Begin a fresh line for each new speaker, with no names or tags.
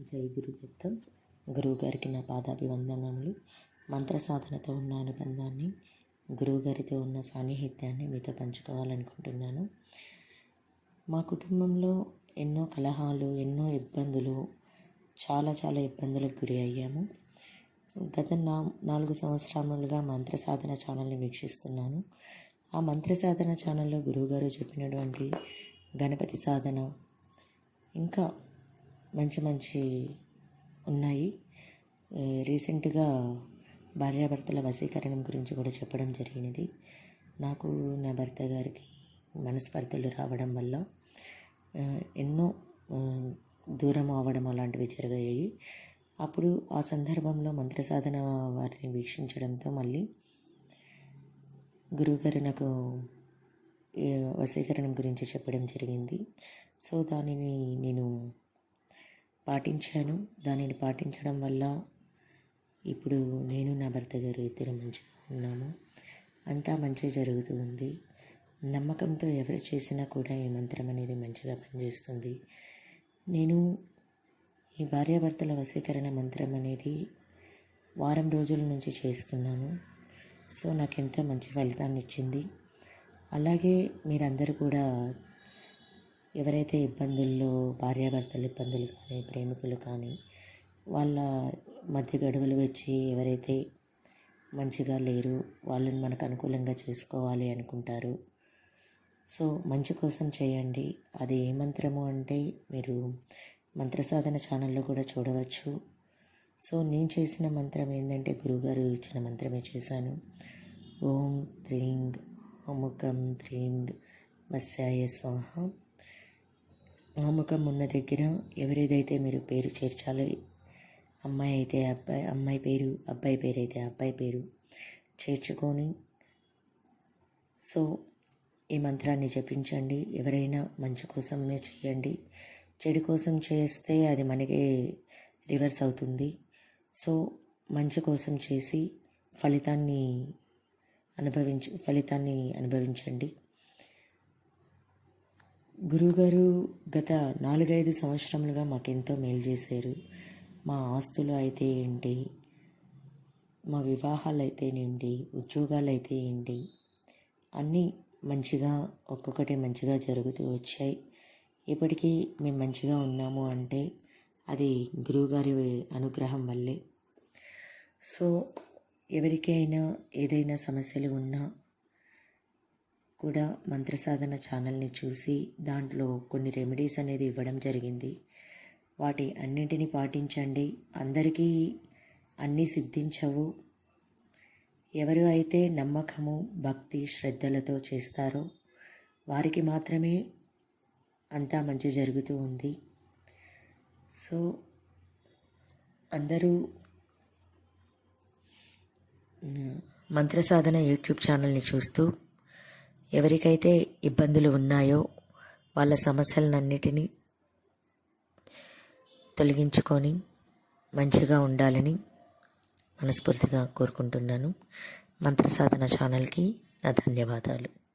జై గురుదత్త గురువుగారికి నా పాదాభివందనములు. మంత్ర సాధనతో ఉన్న అనుబంధాన్ని గురువుగారితో ఉన్న సాన్నిహిత్యాన్ని మీతో పంచుకోవాలనుకుంటున్నాను. మా కుటుంబంలో ఎన్నో కలహాలు ఎన్నో ఇబ్బందులు చాలా చాలా ఇబ్బందులకు గురి అయ్యాము. గత నా నాలుగు సంవత్సరాలుగా మంత్ర సాధన ఛానల్ని వీక్షిస్తున్నాను. ఆ మంత్ర సాధన ఛానల్లో గురువుగారు చెప్పినటువంటి గణపతి సాధన ఇంకా మంచి మంచి ఉన్నాయి. రీసెంట్గా భార్యాభర్తల వశీకరణం గురించి కూడా చెప్పడం జరిగినది. నాకు నా భర్త గారికి మనస్పర్ధలు రావడం వల్ల ఎన్నో దూరం అవ్వడం అలాంటివి జరిగాయి. అప్పుడు ఆ సందర్భంలో మంత్ర సాధన వారిని వీక్షించడంతో మళ్ళీ గురువుగారు నాకు వశీకరణం గురించి చెప్పడం జరిగింది. సో దానిని నేను పాటించాను. దానిని పాటించడం వల్ల ఇప్పుడు నేను నా భర్త గారు ఇద్దరు మంచిగా ఉన్నాము. అంతా మంచి జరుగుతుంది నమ్మకంతో ఎవరు చేసినా కూడా ఈ మంత్రం అనేది మంచిగా పనిచేస్తుంది. నేను ఈ భార్యాభర్తల వశీకరణ మంత్రం అనేది వారం రోజుల నుంచి చేస్తున్నాను. సో నాకు ఎంతో మంచి ఫలితాన్ని ఇచ్చింది. అలాగే మీరందరూ కూడా ఎవరైతే ఇబ్బందుల్లో భార్యాభర్తలు ఇబ్బందులు కానీ ప్రేమికులు కానీ వాళ్ళ మధ్య గడువులు వచ్చి ఎవరైతే మంచిగా లేరు వాళ్ళని మనకు అనుకూలంగా చేసుకోవాలి అనుకుంటారు. సో మంచి కోసం చేయండి. అది ఏ మంత్రము అంటే మీరు మంత్ర సాధన ఛానల్లో కూడా చూడవచ్చు. సో నేను చేసిన మంత్రం ఏంటంటే గురువుగారు ఇచ్చిన మంత్రమే చేశాను. ఓం త్రీంగ్ అముకం త్రీంగ్ మత్స్యాయ స్వాహ. ఆముఖం ఉన్న దగ్గర ఎవరిదైతే మీరు పేరు చేర్చాలి అమ్మాయి అయితే అబ్బాయి అమ్మాయి పేరు అబ్బాయి పేరు అయితే అబ్బాయి పేరు చేర్చుకొని సో ఈ మంత్రాన్ని జపించండి. ఎవరైనా మంచి కోసమే చేయండి. చెడు కోసం చేస్తే అది మనకే రివర్స్ అవుతుంది. సో మంచి కోసం చేసి ఫలితాన్ని అనుభవించ ఫలితాన్ని అనుభవించండి. గురువుగారు గత నాలుగైదు సంవత్సరములుగా మాకెంతో మేలు చేశారు. మా ఆస్తులు అయితే ఏంటి? మా వివాహాలు అయితేనేంటి ఉద్యోగాలు అయితే ఏంటి? అన్నీ మంచిగా ఒక్కొక్కటి మంచిగా జరుగుతూ వచ్చాయి. ఇప్పటికీ మేము మంచిగా ఉన్నాము అంటే అది గురువుగారి అనుగ్రహం వల్లే. సో ఎవరికైనా ఏదైనా సమస్యలు ఉన్నా కూడా మంత్ర సాధన ఛానల్ని చూసి దాంట్లో కొన్ని రెమెడీస్ అనేది ఇవ్వడం జరిగింది. వాటి అన్నింటినీ పాటించండి. అందరికీ అన్నీ సిద్ధించవు. ఎవరు అయితే నమ్మకము భక్తి శ్రద్ధలతో చేస్తారో వారికి మాత్రమే అంతా మంచి జరుగుతూ ఉంది. సో అందరూ మంత్రసాధన మంత్ర సాధన యూట్యూబ్ ఛానల్ని చూస్తూ ఎవరికైతే ఇబ్బందులు ఉన్నాయో వాళ్ళ సమస్యలన్నిటినీ తొలగించుకొని మంచిగా ఉండాలని మనస్ఫూర్తిగా కోరుకుంటున్నాను. మంత్ర సాధన ఛానల్కి నా ధన్యవాదాలు.